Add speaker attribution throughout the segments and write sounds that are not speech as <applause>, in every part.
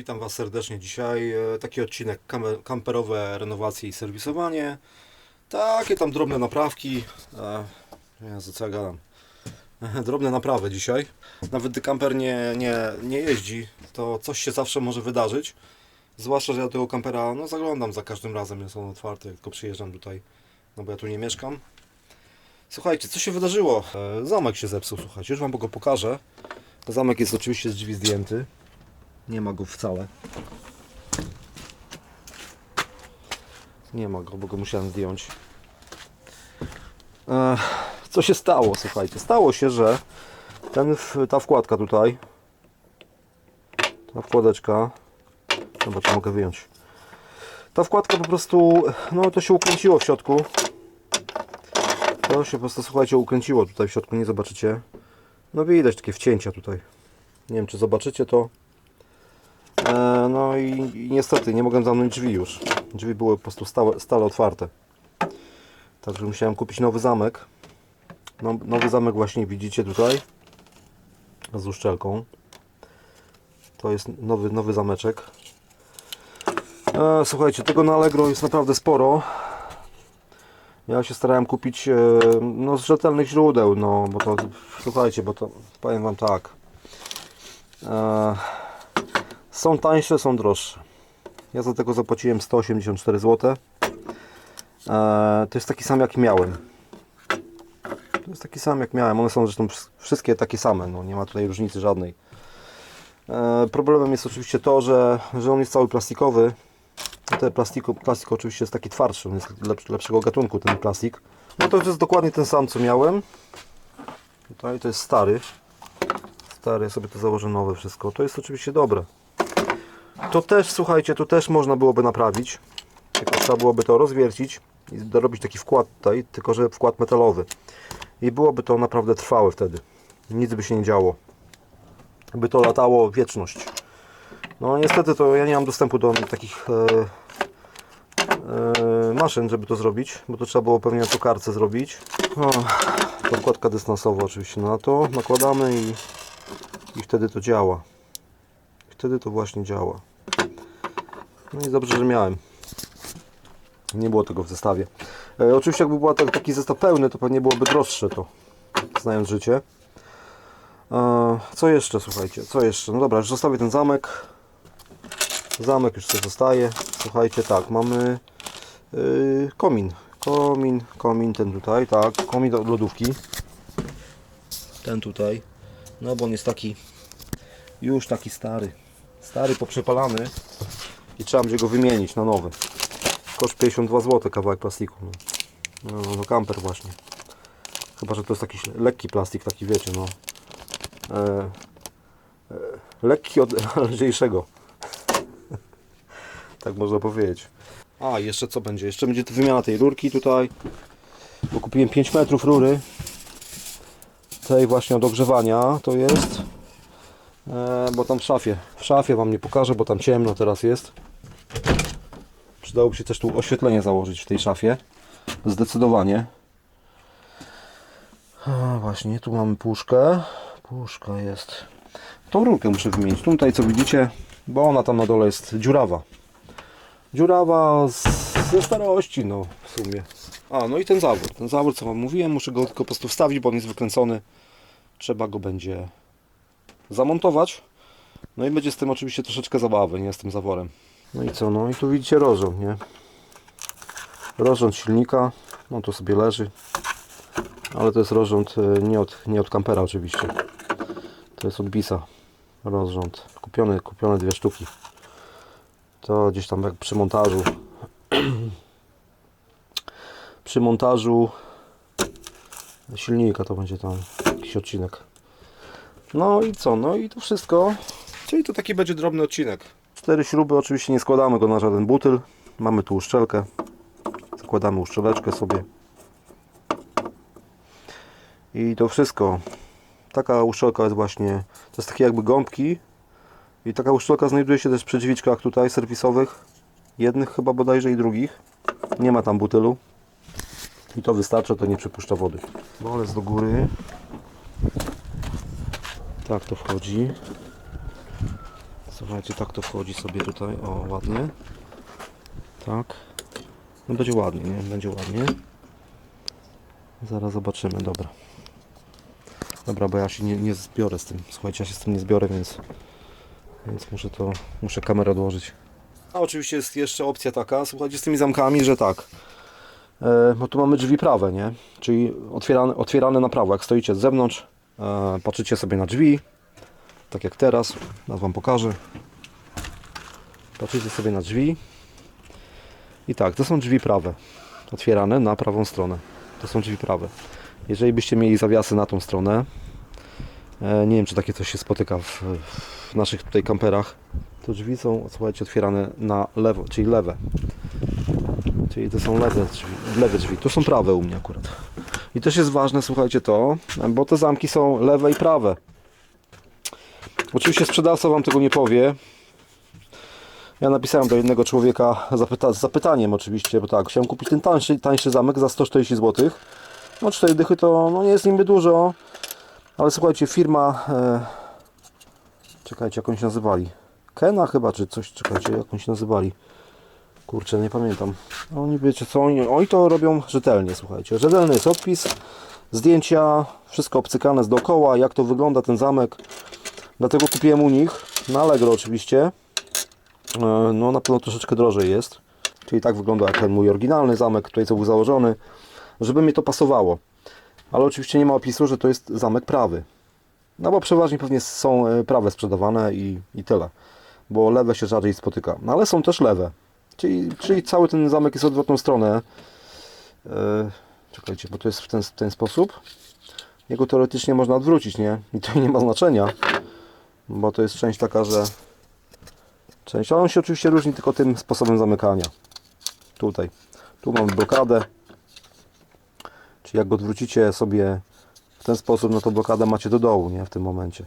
Speaker 1: witam Was serdecznie dzisiaj. E, Taki odcinek kamperowe renowacje i serwisowanie. Takie tam drobne naprawki. E, Jezu, co ja gadam. <laughs> Drobne naprawy dzisiaj. Nawet gdy kamper nie, nie, nie jeździ, to coś się zawsze może wydarzyć. Zwłaszcza, że ja tego kampera no, zaglądam za każdym razem, jest on otwarty, tylko przyjeżdżam tutaj, no bo ja tu nie mieszkam. Słuchajcie, co się wydarzyło? E, Zamek się zepsuł, słuchajcie, już Wam go pokażę. Zamek jest oczywiście z drzwi zdjęty. Nie ma go wcale. Nie ma go, bo go musiałem zdjąć. Co się stało, słuchajcie? Stało się, że ten, ta wkładka tutaj, ta wkładeczka, dobra, to mogę wyjąć. Ta wkładka po prostu, no to się ukręciło w środku. To się po prostu, słuchajcie, ukręciło tutaj w środku, nie zobaczycie. No widać takie wcięcia tutaj. Nie wiem, czy zobaczycie to. E, no i, niestety nie mogłem zamknąć drzwi już. Drzwi były po prostu stale otwarte. Także musiałem kupić nowy zamek. No, nowy zamek właśnie widzicie tutaj. Z uszczelką. To jest nowy, nowy zameczek. E, słuchajcie, tego na Allegro jest naprawdę sporo. Ja się starałem kupić e, no, z rzetelnych źródeł, no bo to, słuchajcie, bo to powiem Wam tak. E, są tańsze, są droższe. Ja za tego zapłaciłem 184 zł. E, to jest taki sam jak miałem. To jest taki sam jak miałem. One są zresztą wsz- wszystkie takie same, no nie ma tutaj różnicy żadnej. E, problemem jest oczywiście to, że, że on jest cały plastikowy. Ten plastik, plastik oczywiście jest taki twardszy, on jest lepsz, lepszego gatunku ten plastik. No to jest dokładnie ten sam co miałem. Tutaj to jest stary. Stary, ja sobie to założę nowe wszystko. To jest oczywiście dobre. To też, słuchajcie, to też można byłoby naprawić. Tylko trzeba byłoby to rozwiercić i dorobić taki wkład tutaj, tylko że wkład metalowy. I byłoby to naprawdę trwałe wtedy. Nic by się nie działo. By to latało wieczność. No niestety to ja nie mam dostępu do takich e, e, maszyn, żeby to zrobić, bo to trzeba było pewnie na tokarce zrobić. O, podkładka dystansowa oczywiście na to nakładamy i, i wtedy to działa. Wtedy to właśnie działa. No i dobrze, że miałem. Nie było tego w zestawie. E, oczywiście jakby był taki zestaw pełny, to pewnie byłoby droższe to, znając życie. E, co jeszcze, słuchajcie, co jeszcze? No dobra, już zostawię ten zamek. Zamek już sobie zostaje. Słuchajcie, tak, mamy yy, komin. Komin, komin ten tutaj, tak, komin do lodówki. Ten tutaj. No bo on jest taki już taki stary. Stary, poprzepalany i trzeba będzie go wymienić na nowy. Koszt 52 zł kawałek plastiku. No, no, no kamper właśnie. Chyba, że to jest jakiś lekki plastik, taki wiecie, no. E, e, lekki od <laughs> lżejszego. <laughs> tak można powiedzieć. A, jeszcze co będzie? Jeszcze będzie wymiana tej rurki tutaj. Bo kupiłem 5 metrów rury. Tej właśnie od ogrzewania to jest. E, bo tam w szafie. W szafie Wam nie pokażę, bo tam ciemno teraz jest. Przydałoby się też tu oświetlenie założyć w tej szafie. Zdecydowanie. A, właśnie, tu mamy puszkę. Puszka jest. Tą rurkę muszę wymienić. Tutaj co widzicie, bo ona tam na dole jest dziurawa. Dziurawa z, ze starości, no w sumie. A, no i ten zawór. Ten zawór, co Wam mówiłem, muszę go tylko po prostu wstawić, bo on jest wykręcony. Trzeba go będzie zamontować. No i będzie z tym oczywiście troszeczkę zabawy, nie z tym zaworem. No i co, no i tu widzicie rozrząd, nie? Rozrząd silnika, no to sobie leży. Ale to jest rozrząd e, nie od, nie od kampera oczywiście. To jest od Bisa. Rozrząd. Kupiony, kupione dwie sztuki. To gdzieś tam jak przy montażu. <clears throat> przy montażu silnika to będzie tam jakiś odcinek. No i co? No i to wszystko. Czyli to taki będzie drobny odcinek. Cztery śruby, oczywiście nie składamy go na żaden butyl. Mamy tu uszczelkę. Zakładamy uszczeleczkę sobie. I to wszystko. Taka uszczelka jest właśnie, to jest takie jakby gąbki. I taka uszczelka znajduje się też przy drzwiczkach tutaj serwisowych. Jednych chyba bodajże i drugich. Nie ma tam butylu. I to wystarczy, to nie przypuszcza wody. Bolec do góry. Tak to wchodzi. Słuchajcie, tak to wchodzi sobie tutaj, o ładnie. Tak. No będzie ładnie, nie? Będzie ładnie. Zaraz zobaczymy, dobra. Dobra, bo ja się nie, nie zbiorę z tym. Słuchajcie, ja się z tym nie zbiorę, więc, więc muszę to, muszę kamerę odłożyć. A oczywiście jest jeszcze opcja taka, słuchajcie, z tymi zamkami, że tak. E, bo tu mamy drzwi prawe, nie? Czyli otwierane, otwierane na prawo. Jak stoicie z zewnątrz, e, patrzycie sobie na drzwi, tak jak teraz, teraz Wam pokażę. Patrzycie sobie na drzwi. I tak, to są drzwi prawe, otwierane na prawą stronę. To są drzwi prawe. Jeżeli byście mieli zawiasy na tą stronę, e, nie wiem czy takie coś się spotyka w, w naszych tutaj kamperach, to drzwi są, słuchajcie, otwierane na lewo, czyli lewe. Czyli to są lewe drzwi, lewe drzwi. Tu są prawe u mnie akurat. I też jest ważne, słuchajcie, to, bo te zamki są lewe i prawe. Oczywiście sprzedawca Wam tego nie powie. Ja napisałem do jednego człowieka zapyta, z zapytaniem oczywiście, bo tak, chciałem kupić ten tańszy, tańszy zamek za 140 zł. No 4 dychy to no, nie jest niby dużo, ale słuchajcie, firma, e, czekajcie, jak oni się nazywali? Kena chyba, czy coś, czekajcie, jak oni się nazywali? Kurczę, nie pamiętam. Oni wiecie co, oni, oni to robią rzetelnie, słuchajcie. Rzetelny jest odpis, zdjęcia, wszystko obcykane z dookoła, jak to wygląda ten zamek. Dlatego kupiłem u nich, na Allegro oczywiście. E, No na pewno troszeczkę drożej jest. Czyli tak wygląda jak ten mój oryginalny zamek, tutaj co był założony. Żeby mi to pasowało. Ale oczywiście nie ma opisu, że to jest zamek prawy. No bo przeważnie pewnie są e, prawe sprzedawane i, i tyle. Bo lewe się rzadziej spotyka. No ale są też lewe. Czyli, czyli cały ten zamek jest odwrotną stronę. E, czekajcie, bo to jest w ten, w ten sposób. Jego teoretycznie można odwrócić, nie? I to nie ma znaczenia. Bo to jest część taka, że część, ale on się oczywiście różni tylko tym sposobem zamykania. Tutaj. Tu mamy blokadę. Czyli jak go odwrócicie sobie w ten sposób, no to blokadę macie do dołu, nie? W tym momencie.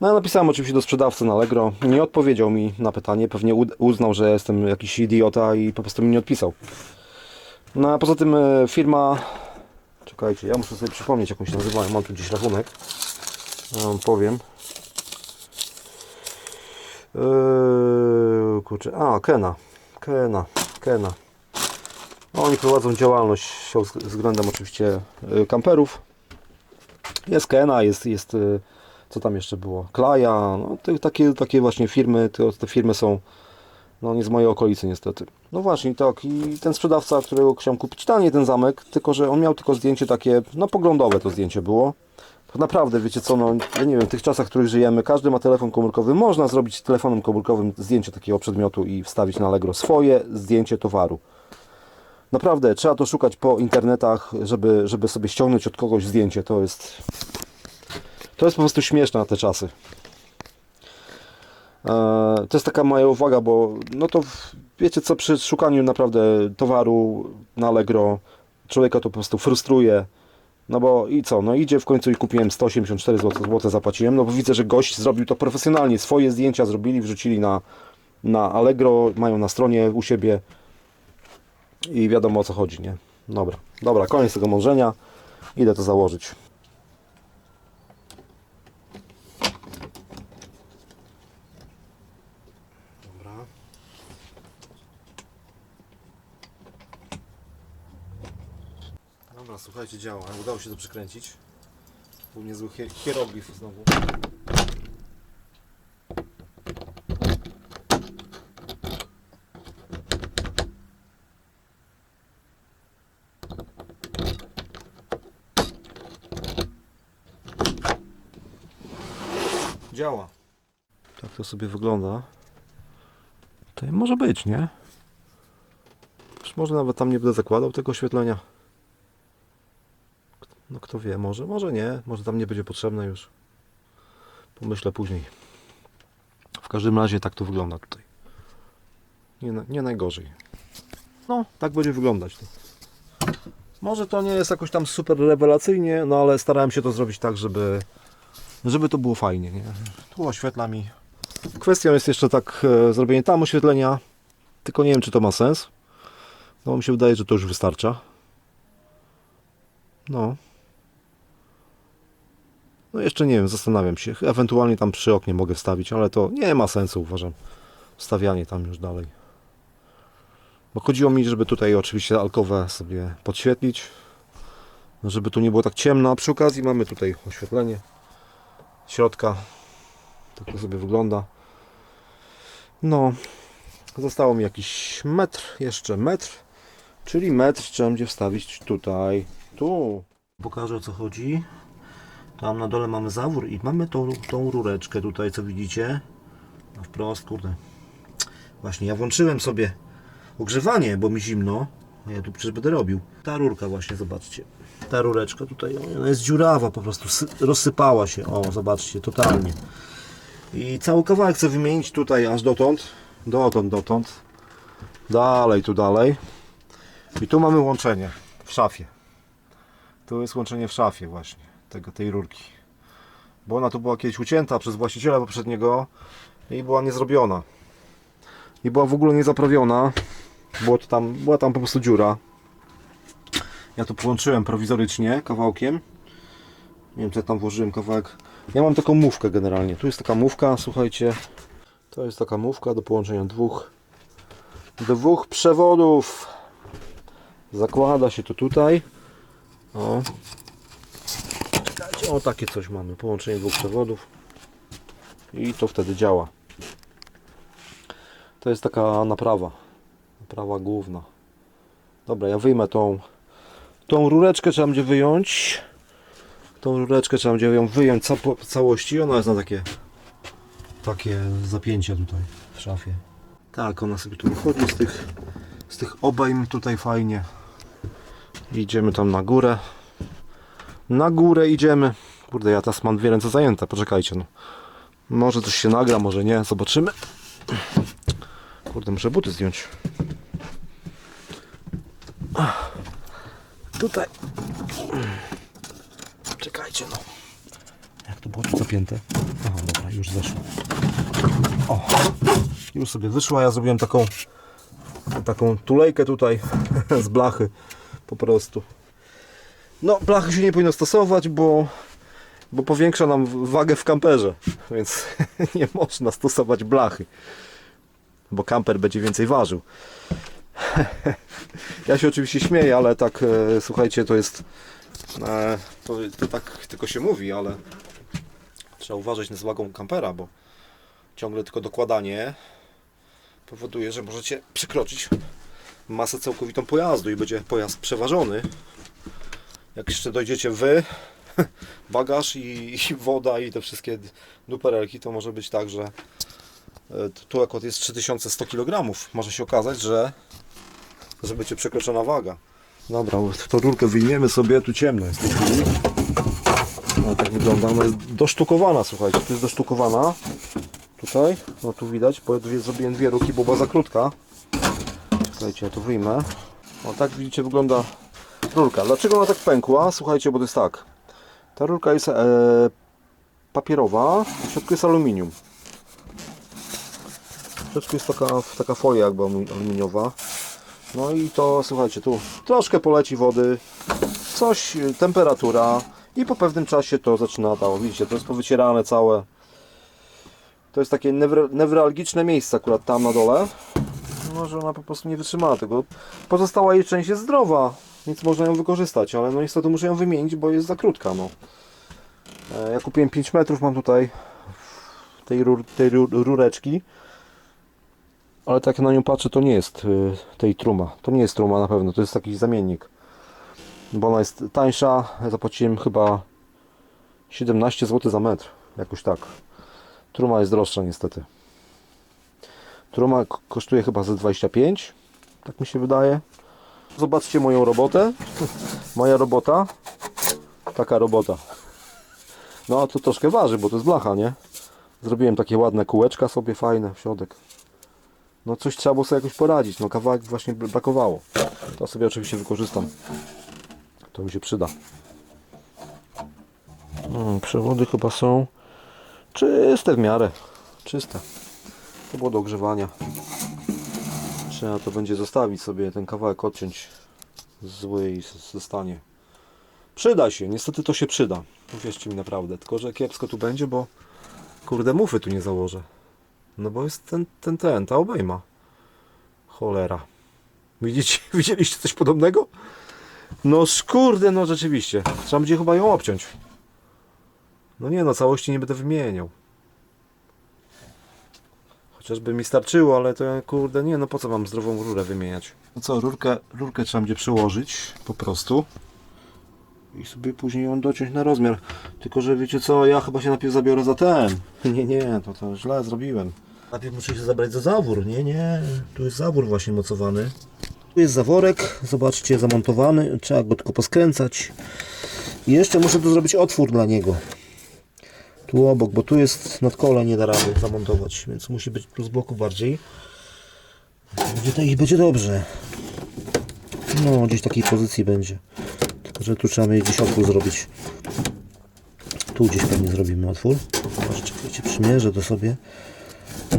Speaker 1: No ja napisałem oczywiście do sprzedawcy na Allegro. Nie odpowiedział mi na pytanie. Pewnie uznał, że jestem jakiś idiota i po prostu mi nie odpisał. No a poza tym e, firma... Czekajcie, ja muszę sobie przypomnieć jakąś nazywają. Mam tu gdzieś rachunek. Ja powiem. Eee, kurczę, a Kena, Kena, Kena. No, Oni prowadzą działalność wz- względem oczywiście e, kamperów. Jest Kena, jest, jest e, co tam jeszcze było? Klaja, no, te, takie, takie właśnie firmy, te, te firmy są no nie z mojej okolicy niestety. No właśnie, tak i ten sprzedawca, którego chciałem kupić taniej ten zamek, tylko że on miał tylko zdjęcie takie, no poglądowe to zdjęcie było. Naprawdę, wiecie co, no ja nie wiem, w tych czasach, w których żyjemy, każdy ma telefon komórkowy, można zrobić telefonem komórkowym zdjęcie takiego przedmiotu i wstawić na Allegro swoje zdjęcie towaru. Naprawdę, trzeba to szukać po internetach, żeby, żeby sobie ściągnąć od kogoś zdjęcie, to jest... To jest po prostu śmieszne na te czasy. E, To jest taka moja uwaga, bo no to wiecie co, przy szukaniu naprawdę towaru na Allegro człowieka to po prostu frustruje. No bo i co, no idzie w końcu i kupiłem 184 zł, zł zapłaciłem, no bo widzę, że gość zrobił to profesjonalnie, swoje zdjęcia zrobili, wrzucili na, na Allegro, mają na stronie u siebie i wiadomo o co chodzi, nie? Dobra, dobra, koniec tego mążenia, idę to założyć. Dobra. Dobra, słuchajcie, działa. Udało się to przykręcić. Był niezły hier- hieroglif znowu. Działa. Tak to sobie wygląda. To może być, nie? Już może nawet tam nie będę zakładał tego oświetlenia. No kto wie, może, może nie, może tam nie będzie potrzebne już. Pomyślę później. W każdym razie tak to wygląda tutaj. Nie, nie najgorzej. No, tak będzie wyglądać. To. Może to nie jest jakoś tam super rewelacyjnie, no ale starałem się to zrobić tak, żeby, żeby to było fajnie. Nie? Tu oświetla mi. Kwestią jest jeszcze tak e, zrobienie tam oświetlenia, tylko nie wiem czy to ma sens. No mi się wydaje, że to już wystarcza. No. No jeszcze nie wiem, zastanawiam się. Ewentualnie tam przy oknie mogę wstawić, ale to nie ma sensu uważam. Wstawianie tam już dalej. Bo chodziło mi, żeby tutaj oczywiście alkowę sobie podświetlić. Żeby tu nie było tak ciemno. A przy okazji mamy tutaj oświetlenie środka. Tak to sobie wygląda. No, zostało mi jakiś metr, jeszcze metr. Czyli metr trzeba będzie wstawić tutaj, tu. Pokażę o co chodzi. Tam na dole mamy zawór i mamy tą, tą rureczkę tutaj, co widzicie. No wprost, kurde. Właśnie, ja włączyłem sobie ogrzewanie, bo mi zimno. Ja tu przecież będę robił. Ta rurka właśnie, zobaczcie. Ta rureczka tutaj, ona jest dziurawa po prostu, sy- rozsypała się. O, zobaczcie, totalnie. I cały kawałek chcę wymienić tutaj aż dotąd. Dotąd, dotąd. Dalej, tu dalej. I tu mamy łączenie w szafie. Tu jest łączenie w szafie właśnie tego, tej rurki. Bo ona tu była kiedyś ucięta przez właściciela poprzedniego i była niezrobiona. I była w ogóle niezaprawiona. Było tam, była tam po prostu dziura. Ja to połączyłem prowizorycznie kawałkiem. Nie wiem, co ja tam włożyłem kawałek. Ja mam taką mówkę generalnie. Tu jest taka mówka, słuchajcie. To jest taka mówka do połączenia dwóch dwóch przewodów. Zakłada się to tutaj. O. O takie coś mamy. Połączenie dwóch przewodów. I to wtedy działa. To jest taka naprawa. Naprawa główna. Dobra, ja wyjmę tą tą rureczkę trzeba będzie wyjąć. Tą rureczkę trzeba będzie ją wyjąć ca całości. Ona jest na takie takie zapięcia tutaj w szafie. Tak, ona sobie tu wychodzi z tych z tych obejm tutaj fajnie. Idziemy tam na górę. Na górę idziemy. Kurde, ja teraz mam dwie ręce zajęte. Poczekajcie, no. Może coś się nagra, może nie. Zobaczymy. Kurde, muszę buty zdjąć. Tutaj. Czekajcie, no. Jak to było tu zapięte? Aha, dobra, już zeszło. O, już sobie wyszła. Ja zrobiłem taką taką tulejkę tutaj <laughs> z blachy po prostu. No, blachy się nie powinno stosować, bo, bo powiększa nam wagę w kamperze, <laughs> więc <laughs> nie można stosować blachy, bo kamper będzie więcej ważył. <laughs> Ja się oczywiście śmieję, ale tak, e, słuchajcie, to jest, e, to, to tak tylko się mówi, ale trzeba uważać z wagą kampera, bo ciągle tylko dokładanie powoduje, że możecie przekroczyć masę całkowitą pojazdu i będzie pojazd przeważony. Jak jeszcze dojdziecie wy, <laughs> bagaż i, i woda i te wszystkie duperelki, to może być tak, że e, tu akurat jest 3100 kg. Może się okazać, że, że będzie przekroczona waga. Dobra, tą rurkę wyjmiemy sobie, tu ciemno jest. No, tak wygląda, ona jest dosztukowana, słuchajcie, tu jest dosztukowana. Tutaj, no tu widać, bo dwie, zrobiłem dwie ruki, bo była za krótka. Słuchajcie, ja to wyjmę. O tak widzicie wygląda rurka. Dlaczego ona tak pękła? Słuchajcie, bo to jest tak. Ta rurka jest e, papierowa, w środku jest aluminium. W środku jest taka, taka folia jakby alu- aluminiowa. No i to, słuchajcie, tu troszkę poleci wody, coś, e, temperatura i po pewnym czasie to zaczyna dało. Widzicie, to jest powycierane całe. To jest takie newr newralgiczne miejsce akurat tam na dole. Może ona po prostu nie wytrzymała tego. Pozostała jej część jest zdrowa, więc można ją wykorzystać, ale no niestety muszę ją wymienić, bo jest za krótka. No. E, Ja kupiłem 5 metrów, mam tutaj tej, rur, tej rur, rureczki. Ale tak jak na nią patrzę, to nie jest y, tej truma. To nie jest truma na pewno, to jest jakiś zamiennik. Bo ona jest tańsza. Zapłaciłem chyba 17 zł za metr. Jakoś tak. Truma jest droższa niestety. Truma kosztuje chyba ze 25. Tak mi się wydaje. Zobaczcie moją robotę. Moja robota. Taka robota. No a to troszkę waży, bo to jest blacha, nie? Zrobiłem takie ładne kółeczka sobie, fajne w środek. No coś trzeba było sobie jakoś poradzić. No kawałek właśnie br- brakowało. To sobie oczywiście wykorzystam. To mi się przyda. Hmm, przewody chyba są czyste w miarę. Czyste. To było do ogrzewania. Trzeba to będzie zostawić sobie, ten kawałek odciąć zły i zostanie Przyda się, niestety to się przyda. Uwierzcie mi naprawdę. Tylko, że kiepsko tu będzie, bo kurde mufy tu nie założę. No bo jest ten, ten, ten, ta obejma. Cholera. Widzicie, <laughs> widzieliście coś podobnego? No kurde, no rzeczywiście. Trzeba będzie chyba ją obciąć. No nie no, całości nie będę wymieniał. Chociażby mi starczyło, ale to kurde, nie no po co mam zdrową rurę wymieniać? No co, rurkę, rurkę trzeba będzie przyłożyć po prostu i sobie później ją dociąć na rozmiar. Tylko, że wiecie co, ja chyba się najpierw zabiorę za ten. <laughs> Nie, nie, to, to źle zrobiłem. Najpierw muszę się zabrać za zawór. Nie, nie, tu jest zawór właśnie mocowany. Tu jest zaworek, zobaczcie, zamontowany. Trzeba go tylko poskręcać. I jeszcze muszę tu zrobić otwór dla niego. Tu obok, bo tu jest nadkole, nie da rady zamontować, więc musi być z boku bardziej. Będzie, to, będzie dobrze. No, gdzieś w takiej pozycji będzie. Tylko, że tu trzeba mieć gdzieś otwór zrobić. Tu gdzieś pewnie zrobimy otwór. Może czekajcie, przymierzę to sobie,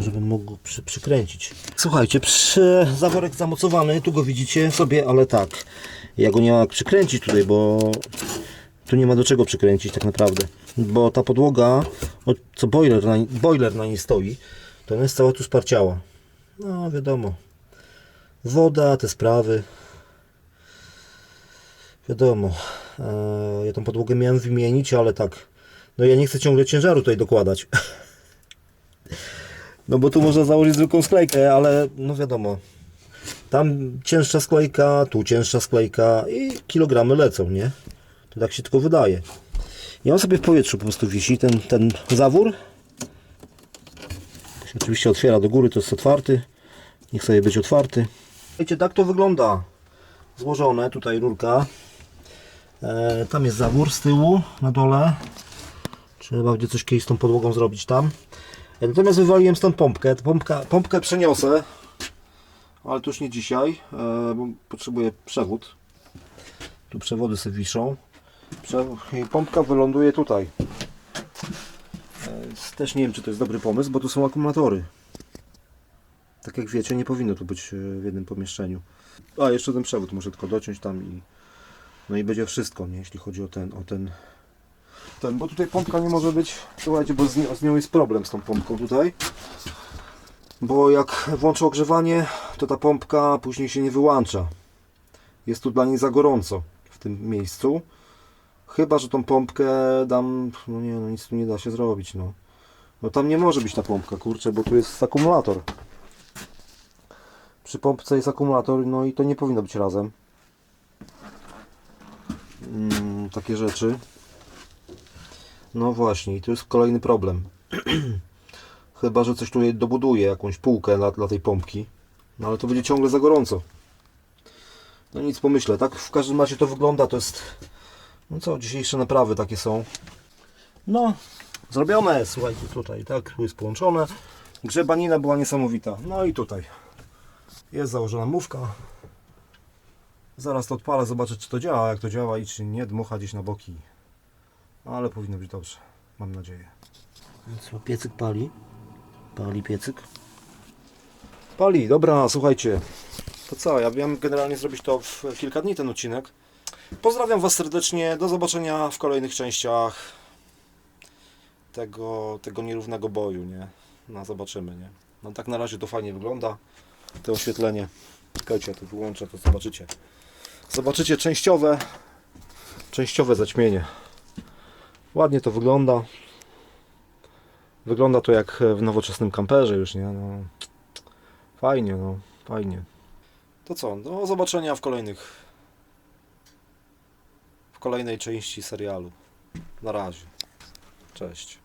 Speaker 1: żebym mógł przy, przykręcić. Słuchajcie, przy, zaworek zamocowany, tu go widzicie sobie, ale tak. Ja go nie mam jak przykręcić tutaj, bo tu nie ma do czego przykręcić tak naprawdę. Bo ta podłoga, co boiler na, boiler na niej stoi, to ona jest cała tu sparciała. No wiadomo. Woda, te sprawy. Wiadomo. E, ja tą podłogę miałem wymienić, ale tak. No ja nie chcę ciągle ciężaru tutaj dokładać. <laughs> No bo tu można założyć zwykłą sklejkę, ale no wiadomo. Tam cięższa sklejka, tu cięższa sklejka i kilogramy lecą, nie? To tak się tylko wydaje. I on sobie w powietrzu po prostu wisi, ten, ten zawór. Się oczywiście otwiera do góry, to jest otwarty. Niech sobie być otwarty. Wiecie, tak to wygląda. Złożone, tutaj rurka. E, tam jest zawór z tyłu, na dole. Trzeba będzie coś kiedyś z tą podłogą zrobić tam. E, Natomiast wywaliłem stąd pompkę. Tę Pompkę, pompkę przeniosę. Ale to już nie dzisiaj, e, bo potrzebuję przewód. Tu przewody sobie wiszą. Pompka wyląduje tutaj. Też nie wiem, czy to jest dobry pomysł, bo tu są akumulatory. Tak jak wiecie, nie powinno tu być e, w jednym pomieszczeniu. A, jeszcze ten przewód muszę tylko dociąć tam i... No i będzie wszystko, nie? Jeśli chodzi o ten, o ten... Ten, bo tutaj pompka nie może być... Słuchajcie, bo z, ni- z nią jest problem z tą pompką tutaj. Bo jak włączę ogrzewanie, to ta pompka później się nie wyłącza. Jest tu dla niej za gorąco w tym miejscu. Chyba, że tą pompkę dam, no nie, no nic tu nie da się zrobić, no. No tam nie może być ta pompka, kurczę, bo tu jest akumulator. Przy pompce jest akumulator, no i to nie powinno być razem. Mm, takie rzeczy. No właśnie, i tu jest kolejny problem. <clears throat> Chyba, że coś tutaj dobuduję, jakąś półkę dla, dla tej pompki. No ale to będzie ciągle za gorąco. No nic, pomyślę. Tak w każdym razie to wygląda, to jest... No co, dzisiejsze naprawy takie są. No, zrobione, słuchajcie, tutaj, tak, tu jest połączone. Grzebanina była niesamowita. No i tutaj jest założona mówka. Zaraz to odpalę, zobaczę czy to działa, jak to działa i czy nie dmucha gdzieś na boki. Ale powinno być dobrze, mam nadzieję. Co, piecyk pali? Pali piecyk? Pali, dobra, słuchajcie. To co, ja wiem generalnie zrobić to w kilka dni ten odcinek. Pozdrawiam Was serdecznie, do zobaczenia w kolejnych częściach tego, tego nierównego boju, nie? No zobaczymy, nie? No tak na razie to fajnie wygląda, to oświetlenie. Czekajcie, ja to wyłączę, to zobaczycie. Zobaczycie częściowe, częściowe zaćmienie. Ładnie to wygląda. Wygląda to jak w nowoczesnym kamperze już, nie? No, fajnie, no, fajnie. To co, do zobaczenia w kolejnych w kolejnej części serialu. Na razie. Cześć.